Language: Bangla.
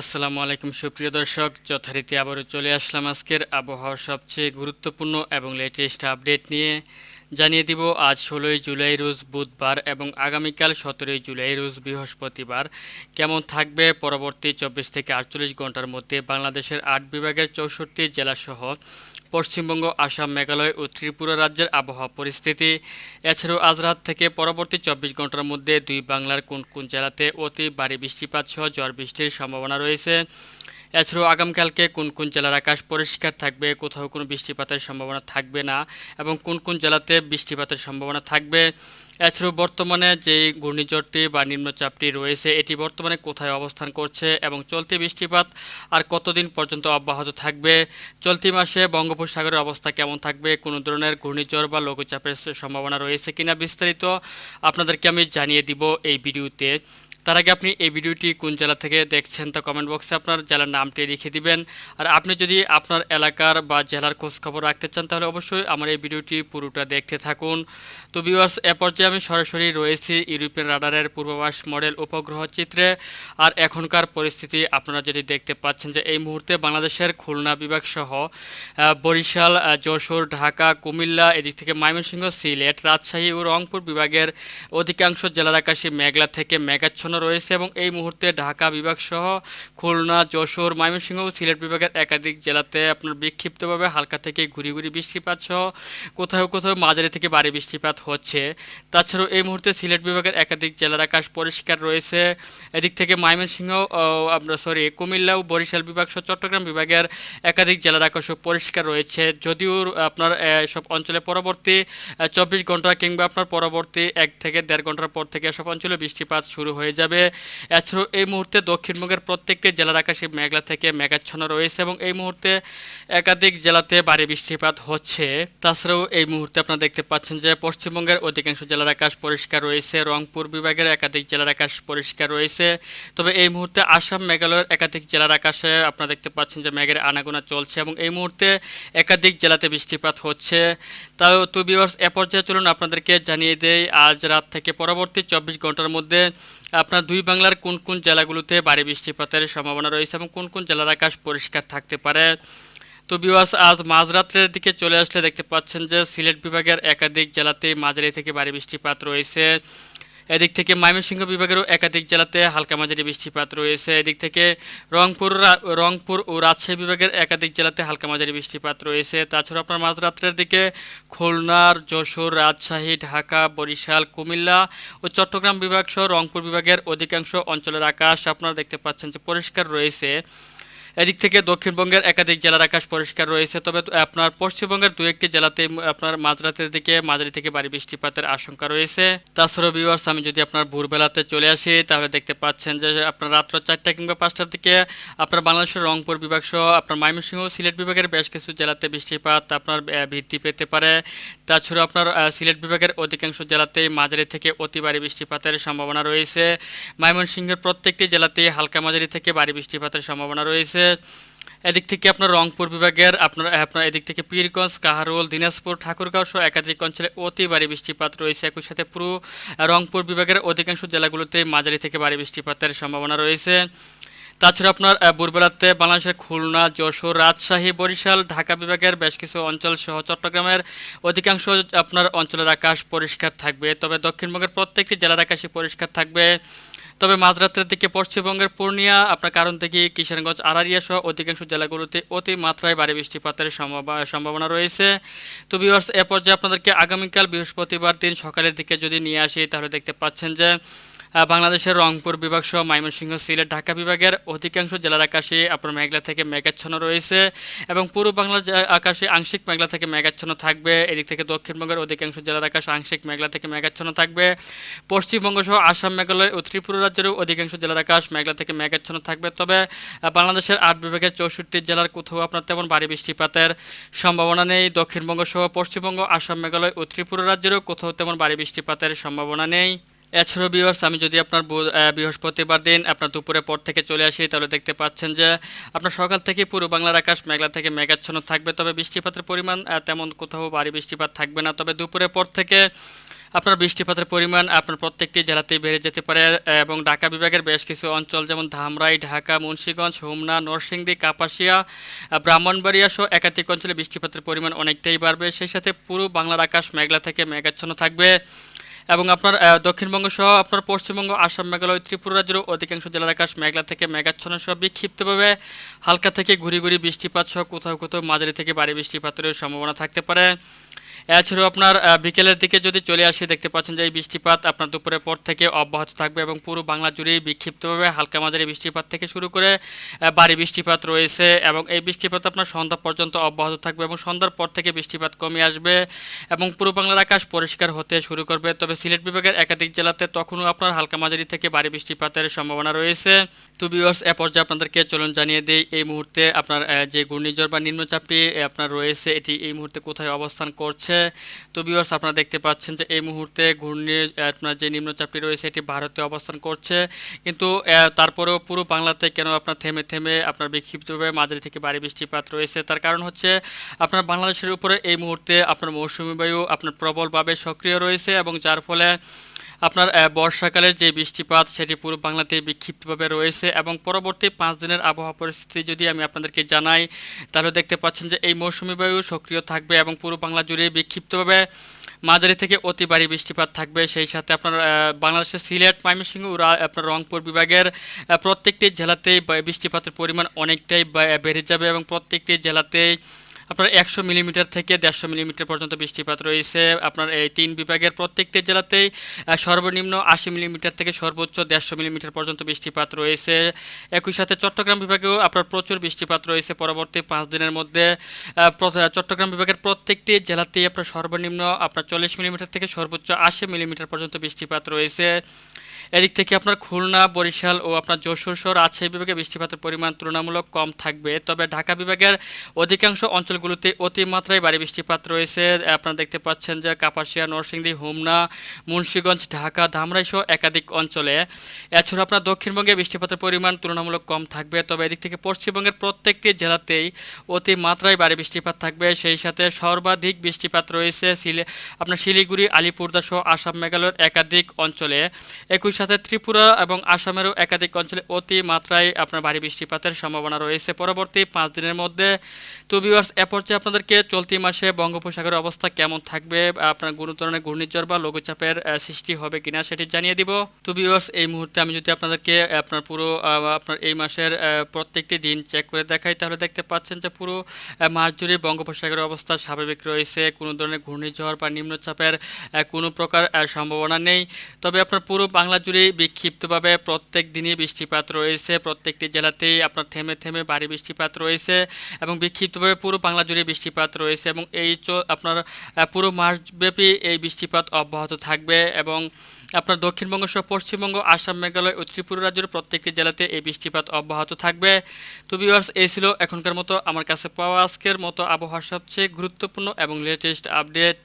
আসসালামু আলাইকুম, সুপ্রিয় দর্শক। যথারীতি আবারও চলে আসলাম আজকের আবহাওয়ার সবচেয়ে গুরুত্বপূর্ণ এবং লেটেস্ট আপডেট নিয়ে। জানিয়ে দিব, আজ ষোলোই জুলাই, রোজ বুধবার এবং আগামীকাল সতেরোই জুলাই, রোজ বৃহস্পতিবার। কেমন থাকবে? পরবর্তী চব্বিশ থেকে আটচল্লিশ ঘণ্টার মধ্যে বাংলাদেশের আট বিভাগের চৌষট্টি জেলাসহ পশ্চিমবঙ্গ, আসাম, মেঘালয় ও ত্রিপুরা রাজ্যের আবহাওয়া পরিস্থিতি। এছাড়াও আজ রাত থেকে পরবর্তী চব্বিশ ঘণ্টার মধ্যে দুই বাংলার কোন কোন জেলাতে অতি ভারী বৃষ্টিপাত সহ ঝড় বৃষ্টির সম্ভাবনা রয়েছে। এছাড়াও আগামীকালকে কোন কোন জেলার আকাশ পরিষ্কার থাকবে, কোথাও কোনো বৃষ্টিপাতের সম্ভাবনা থাকবে না এবং কোন কোন জেলাতে বৃষ্টিপাতের সম্ভাবনা থাকবে? এছাড়াও বর্তমানে যে ঘূর্ণিঝড়টি বা নিম্নচাপটি রয়েছে, এটি বর্তমানে কোথায় অবস্থান করছে এবং চলতি বৃষ্টিপাত আর কতদিন পর্যন্ত অব্যাহত থাকবে, চলতি মাসে বঙ্গোপসাগরের অবস্থা কেমন থাকবে, কোনো ধরনের ঘূর্ণিঝড় বা লঘুচাপের সম্ভাবনা রয়েছে কিনা বিস্তারিত আপনাদেরকে আমি জানিয়ে দিব এই ভিডিওতে। তার আগে আপনি এই ভিডিওটি কোন জেলা থেকে দেখছেন তা কমেন্ট বক্সে আপনার জেলার নামটি লিখে দিবেন। আর আপনি যদি আপনার এলাকার বা জেলার খোঁজ খবর রাখতে চান, তাহলে অবশ্যই আমার এই ভিডিওটি পুরোটা দেখতে থাকুন। তো ভিউয়ার্স এ পর্যায়ে আমি সরাসরি রয়েছি ইউরোপিয়ান রাডারের পূর্বাভাস মডেল উপগ্রহ চিত্রে। আর এখনকার পরিস্থিতি আপনারা যদি দেখতে পাচ্ছেন যে এই মুহূর্তে বাংলাদেশের খুলনা বিভাগ সহ বরিশাল যশোর, ঢাকা, কুমিল্লা, এদিক থেকে ময়মনসিংহ, সিলেট, রাজশাহী ও রংপুর বিভাগের অধিকাংশ জেলার আকাশে মেঘলা থেকে মেঘাচ্ছন্ন রয়েছে এবং এই মুহূর্তে ঢাকা বিভাগ সহ খুলনা, যশোর, ময়মনসিংহ ও সিলেট বিভাগের একাধিক জেলাতে আপনার বিক্ষিপ্তভাবে হালকা থেকে ঘুরি ঘুরি বৃষ্টিপাত সহ কোথাও কোথাও মাঝারি থেকে ভারী বৃষ্টিপাত হচ্ছে। তাছাড়াও এই মুহূর্তে সিলেট বিভাগের একাধিক জেলার আকাশ পরিষ্কার রয়েছে। এদিক থেকে ময়মনসিংহ আপনার সরি কুমিল্লা ও বরিশাল বিভাগ সহ চট্টগ্রাম বিভাগের একাধিক জেলার আকাশও পরিষ্কার রয়েছে। যদিও আপনার সব অঞ্চলে পরবর্তী চব্বিশ ঘণ্টা কিংবা আপনার পরবর্তী এক থেকে দেড় ঘণ্টার পর থেকে সব অঞ্চলে বৃষ্টিপাত শুরু হয়ে যাবে। এছাড়াও এই মুহূর্তে দক্ষিণবঙ্গের প্রত্যেকটি জেলার আকাশে মেঘলা থেকে মেঘাচ্ছন্ন রয়েছে এবং এই মুহূর্তে একাধিক জেলাতে ভারী বৃষ্টিপাত হচ্ছে। তাছাড়াও এই মুহূর্তে আপনারা দেখতে পাচ্ছেন যে পশ্চিমবঙ্গের অধিকাংশ জেলার আকাশ পরিষ্কার রয়েছে, রংপুর বিভাগের একাধিক জেলার আকাশ পরিষ্কার রয়েছে। তবে এই মুহূর্তে আসাম, মেঘালয়ের একাধিক জেলার আকাশে আপনারা দেখতে পাচ্ছেন যে মেঘের আনাগোনা চলছে এবং এই মুহূর্তে একাধিক জেলাতে বৃষ্টিপাত হচ্ছে। তাও তো বিভার্স এ পর্যায়ে চলুন আপনাদেরকে জানিয়ে দেয় আজ রাত থেকে পরবর্তী চব্বিশ ঘণ্টার মধ্যে আপনার দুই বাংলার কোন কোন জেলাগুলোতে ভারী বৃষ্টিপাতের সম্ভাবনা রয়েছে এবং কোন কোন জেলার আকাশ পরিষ্কার থাকতে পারে? তো বিবাস আজ মাঝরাত্রের দিকে চলে আসলে দেখতে পাচ্ছেন যে সিলেট বিভাগের একাধিক জেলাতে মাঝারি থেকে ভারী বৃষ্টিপাত রয়েছে। এদিক থেকে ময়মনসিংহ বিভাগেরও একাধিক জেলাতে হালকা মাঝারি বৃষ্টিপাত রয়েছে। এদিক থেকে রংপুর রংপুর ও রাজশাহী বিভাগের একাধিক জেলাতে হালকা মাঝারি বৃষ্টিপাত রয়েছে। তাছাড়া আপনার মাঝরাত্রের দিকে খুলনার যশোর, রাজশাহী, ঢাকা, বরিশাল, কুমিল্লা ও চট্টগ্রাম বিভাগ সহ রংপুর বিভাগের অধিকাংশ অঞ্চলের আকাশ আপনারা দেখতে পাচ্ছেন যে পরিষ্কার রয়েছে। এদিক থেকে দক্ষিণবঙ্গের একাধিক জেলার আকাশ পরিষ্কার রয়েছে, তবে আপনার পশ্চিমবঙ্গের দু একটি জেলাতে আপনার মাঝরাতের দিকে মাঝারি থেকে ভারী বৃষ্টিপাতের আশঙ্কা রয়েছে। তাছাড়াও ভিউয়ার্স আমি যদি আপনার ভোরবেলাতে চলে আসি, তাহলে দেখতে পাচ্ছেন যে আপনার রাত্র চারটা কিংবা পাঁচটার দিকে আপনার বাংলাদেশের রংপুর বিভাগ সহ আপনার ময়মনসিংহ সিলেট বিভাগের বেশ কিছু জেলাতে বৃষ্টিপাত আপনার বৃদ্ধি পেতে পারে। তাছাড়া আপনার সিলেট বিভাগের অধিকাংশ জেলাতেই মাঝারি থেকে অতি ভারী বৃষ্টিপাতের সম্ভাবনা রয়েছে। ময়মনসিংহের প্রত্যেকটি জেলাতেই হালকা মাঝারি থেকে ভারী বৃষ্টিপাতের সম্ভাবনা রয়েছে। এদিক থেকে আপনার রংপুর বিভাগের আপনার আপনার এদিক থেকে পীরগঞ্জ, কাহারোল, দিনাজপুর, ঠাকুরগাঁও সহ একাধিক অঞ্চলে অতি ভারী বৃষ্টিপাত রয়েছে। একই সাথে পুরো রংপুর বিভাগের অধিকাংশ জেলাগুলোতে মাঝারি থেকে ভারী বৃষ্টিপাতের সম্ভাবনা রয়েছে। তাছাড়া আপনার ভোরবেলাতে বাংলাদেশের খুলনা, যশোর, রাজশাহী, বরিশাল, ঢাকা বিভাগের বেশ কিছু অঞ্চল সহ চট্টগ্রামের অধিকাংশ আপনার অঞ্চলের আকাশ পরিষ্কার থাকবে। তবে দক্ষিণবঙ্গের প্রত্যেকটি জেলার আকাশই পরিষ্কার থাকবে। তবে মাঝরাতের দিকে পশ্চিমবঙ্গের পূর্ণিয়া, আপনার কারণ থেকে কিশোরগঞ্জ আরারিয়া সহ অধিকাংশ জেলাগুলোতে অতি মাত্রায় ভারী বৃষ্টিপাতের সম্ভাব- সম্ভাবনা রয়েছে। তো বিভার্স এ পর্যায়ে আপনাদেরকে আগামীকাল বৃহস্পতিবার দিন সকালের দিকে যদি নিয়ে আসি, তাহলে দেখতে পাচ্ছেন যে বাংলাদেশের রংপুর বিভাগ সহ ময়মনসিংহ, সিলেট, ঢাকা বিভাগের অধিকাংশ জেলার আকাশে আপনার মেঘলা থেকে মেঘাচ্ছন্ন রয়েছে এবং পূর্ব বাংলার আকাশে আংশিক মেঘলা থেকে মেঘাচ্ছন্ন থাকবে। এদিক থেকে দক্ষিণবঙ্গের অধিকাংশ জেলার আকাশ আংশিক মেঘলা থেকে মেঘাচ্ছন্ন থাকবে। পশ্চিমবঙ্গ সহ আসাম, মেঘালয় ও ত্রিপুরা রাজ্যেরও অধিকাংশ জেলার আকাশ মেঘলা থেকে মেঘাচ্ছন্ন থাকবে। তবে বাংলাদেশের আট বিভাগের চৌষট্টি জেলার কোথাও আপনার তেমন ভারী বৃষ্টিপাতের সম্ভাবনা নেই। দক্ষিণবঙ্গ সহ পশ্চিমবঙ্গ, আসাম, মেঘালয় ও ত্রিপুরা রাজ্যেরও কোথাও তেমন ভারী বৃষ্টিপাতের সম্ভাবনা নেই। এছাড়াও বিভার্স আমি যদি আপনার বৃহস্পতিবার দিন আপনার দুপুরের পর থেকে চলে আসি, তাহলে দেখতে পাচ্ছেন যে আপনার সকাল থেকে পুরো বাংলার আকাশ মেঘলা থেকে মেঘাচ্ছন্ন থাকবে। তবে বৃষ্টিপাতের পরিমাণ তেমন কোথাও ভারী বৃষ্টিপাত থাকবে না। তবে দুপুরের পর থেকে আপনার বৃষ্টিপাতের পরিমাণ আপনার প্রত্যেকটি জেলাতেই বেড়ে যেতে পারে, এবং ঢাকা বিভাগের বেশ কিছু অঞ্চল যেমন ধামরাই, ঢাকা, মুন্সিগঞ্জ, হোমনা, নরসিংদী, কাপাসিয়া, ব্রাহ্মণবাড়িয়া সহ একাধিক অঞ্চলে বৃষ্টিপাতের পরিমাণ অনেকটাই বাড়বে। সেই সাথে পুরো বাংলার আকাশ মেঘলা থেকে মেঘাচ্ছন্ন থাকবে, এবং আপনার দক্ষিণবঙ্গ সহ আপনার পশ্চিমবঙ্গ, আসাম, মেঘালয়, ত্রিপুরা রাজ্যের অধিকাংশ জেলার আকাশ মেঘলা থেকে মেঘাচ্ছন্ন সহ বিক্ষিপ্তভাবে। হালকা থেকে ঘুরি ঘুরি বৃষ্টিপাত সহ কোথাও কোথাও মাঝারি থেকে ভারী বৃষ্টিপাতের সম্ভাবনা থাকতে পারে। এছাড়াও আপনার বিকেলের দিকে যদি চলে আসে, দেখতে পাচ্ছেন যে এই বৃষ্টিপাত আপনার দুপুরের পর থেকে অব্যাহত থাকবে এবং পুরো বাংলা জুড়েই বিক্ষিপ্তভাবে হালকা মাঝারি বৃষ্টিপাত থেকে শুরু করে ভারী বৃষ্টিপাত রয়েছে এবং এই বৃষ্টিপাত আপনার সন্ধ্যা পর্যন্ত অব্যাহত থাকবে এবং সন্ধ্যার পর থেকে বৃষ্টিপাত কমে আসবে এবং পুরো বাংলার আকাশ পরিষ্কার হতে শুরু করবে। তবে সিলেট বিভাগের একাধিক জেলাতে তখনও আপনার হালকা মাঝারি থেকে ভারী বৃষ্টিপাতের সম্ভাবনা রয়েছে। টু বিওর্স এ পর্যায়ে আপনাদেরকে চলুন জানিয়ে দিই, এই মুহূর্তে আপনার যে ঘূর্ণিঝড় বা নিম্নচাপটি আপনার রয়েছে, এটি এই মুহূর্তে কোথায় অবস্থান করছে? তো ভিউয়ার্স আপনারা দেখতে পাচ্ছেন যে এই মুহূর্তে ঘূর্ণি আপনার যে নিম্নচাপটি রয়েছে, এটি ভারতে অবস্থান করছে। কিন্তু তারপরেও পুরো বাংলাতে কেন আপনার থেমে থেমে, আপনার বিক্ষিপ্তভাবে মাঝারি থেকে ভারী বৃষ্টিপাত রয়েছে? তার কারণ হচ্ছে, আপনার বাংলাদেশের উপরে এই মুহূর্তে আপনার মৌসুমী বায়ু আপনার প্রবলভাবে সক্রিয় রয়েছে এবং যার ফলে আপনার বর্ষাকালের যে বৃষ্টিপাত, সেটি পুরো বাংলাতে বিক্ষিপ্তভাবে রয়েছে এবং পরবর্তী পাঁচ দিনের আবহাওয়া পরিস্থিতি যদি আমি আপনাদেরকে জানাই, তাহলে দেখতে পাচ্ছেন যে এই মৌসুমী বায়ু সক্রিয় থাকবে এবং পুরো বাংলা জুড়ে বিক্ষিপ্তভাবে মাঝারি থেকে অতি ভারী বৃষ্টিপাত থাকবে। সেই সাথে আপনার বাংলাদেশের সিলেট, ময়মনসিংহ আপনার রংপুর বিভাগের প্রত্যেকটি জেলাতেই বৃষ্টিপাতের পরিমাণ অনেকটাই বেড়ে যাবে এবং প্রত্যেকটি জেলাতেই আপনার একশো মিলিমিটার থেকে দেড়শো মিলিমিটার পর্যন্ত বৃষ্টিপাত রয়েছে। আপনার এই তিন বিভাগের প্রত্যেকটি জেলাতেই সর্বনিম্ন আশি মিলিমিটার থেকে সর্বোচ্চ দেড়শো মিলিমিটার পর্যন্ত বৃষ্টিপাত রয়েছে। একই সাথে চট্টগ্রাম বিভাগেও আপনার প্রচুর বৃষ্টিপাত রয়েছে পরবর্তী পাঁচ দিনের মধ্যে। চট্টগ্রাম বিভাগের প্রত্যেকটি জেলাতেই আপনার সর্বনিম্ন আপনার চল্লিশ মিলিমিটার থেকে সর্বোচ্চ আশি মিলিমিটার পর্যন্ত বৃষ্টিপাত রয়েছে। এদিক থেকে আপনার খুলনা, বরিশাল ও আপনার যশোর শহর রাজশাহী বিভাগে বৃষ্টিপাতের পরিমাণ তুলনামূলক কম থাকবে। তবে ঢাকা বিভাগের অধিকাংশ অঞ্চলগুলোতে অতিমাত্রায় ভারী বৃষ্টিপাত রয়েছে। আপনারা দেখতে পাচ্ছেন যে কাপাসিয়া, নরসিংদী, হোমনা, মুন্সিগঞ্জ, ঢাকা, ধামরাই সহ একাধিক অঞ্চলে। এছাড়া আপনার দক্ষিণবঙ্গে বৃষ্টিপাতের পরিমাণ তুলনামূলক কম থাকবে। তবে এদিক থেকে পশ্চিমবঙ্গের প্রত্যেকটি জেলাতেই অতিমাত্রায় ভারী বৃষ্টিপাত থাকবে। সেই সাথে সর্বাধিক বৃষ্টিপাত রয়েছে আপনার শিলিগুড়ি আলিপুরদা সহ আসাম, মেঘালয়ের একাধিক অঞ্চলে। একই সাথে ত্রিপুরা এবং আসামেরও একাধিক অঞ্চলে অতি মাত্রায় আপনার ভারী বৃষ্টিপাতের সম্ভাবনা রয়েছে। পরবর্তী পাঁচ দিনের মধ্যে তো ভিউয়ার্স এ পর্যায়ে আপনাদেরকে চলতি মাসে বঙ্গোপসাগরের অবস্থা কেমন থাকবে? আপনার কোনো ধরনের ঘূর্ণিঝড় বা লঘুচাপের সৃষ্টি হবে কিনা সেটি জানিয়ে দিব। তো ভিউয়ার্স এই মুহূর্তে আমি যদি আপনাদেরকে আপনার পুরো আপনার এই মাসের প্রত্যেকটি দিন চেক করে দেখাই, তাহলে দেখতে পাচ্ছেন যে পুরো মাস জুড়ে বঙ্গোপসাগরের অবস্থা স্বাভাবিক রয়েছে। কোনো ধরনের ঘূর্ণিঝড় বা নিম্নচাপের কোনো প্রকার সম্ভাবনা নেই। তবে আপনার পুরো বাংলা বিক্ষিপ্তভাবে প্রত্যেক দিনই বৃষ্টিপাত রয়েছে। প্রত্যেকটি জেলাতেই আপনার থেমে থেমে ভারী বৃষ্টিপাত রয়েছে এবং বিক্ষিপ্তভাবে পুরো বাংলা জুড়ে বৃষ্টিপাত রয়েছে এবং এই আপনার পুরো মাসব্যাপী এই বৃষ্টিপাত অব্যাহত থাকবে এবং আপনার দক্ষিণবঙ্গ সহ পশ্চিমবঙ্গ, আসাম, মেঘালয় ও ত্রিপুরা রাজ্যের প্রত্যেকটি জেলাতে এই বৃষ্টিপাত অব্যাহত থাকবে। তো ভিউয়ার্স এই ছিল এখনকার মতো। আমার কাছে পাওয়া আজকের মতো আবহাওয়ার সবচেয়ে গুরুত্বপূর্ণ এবং লেটেস্ট আপডেট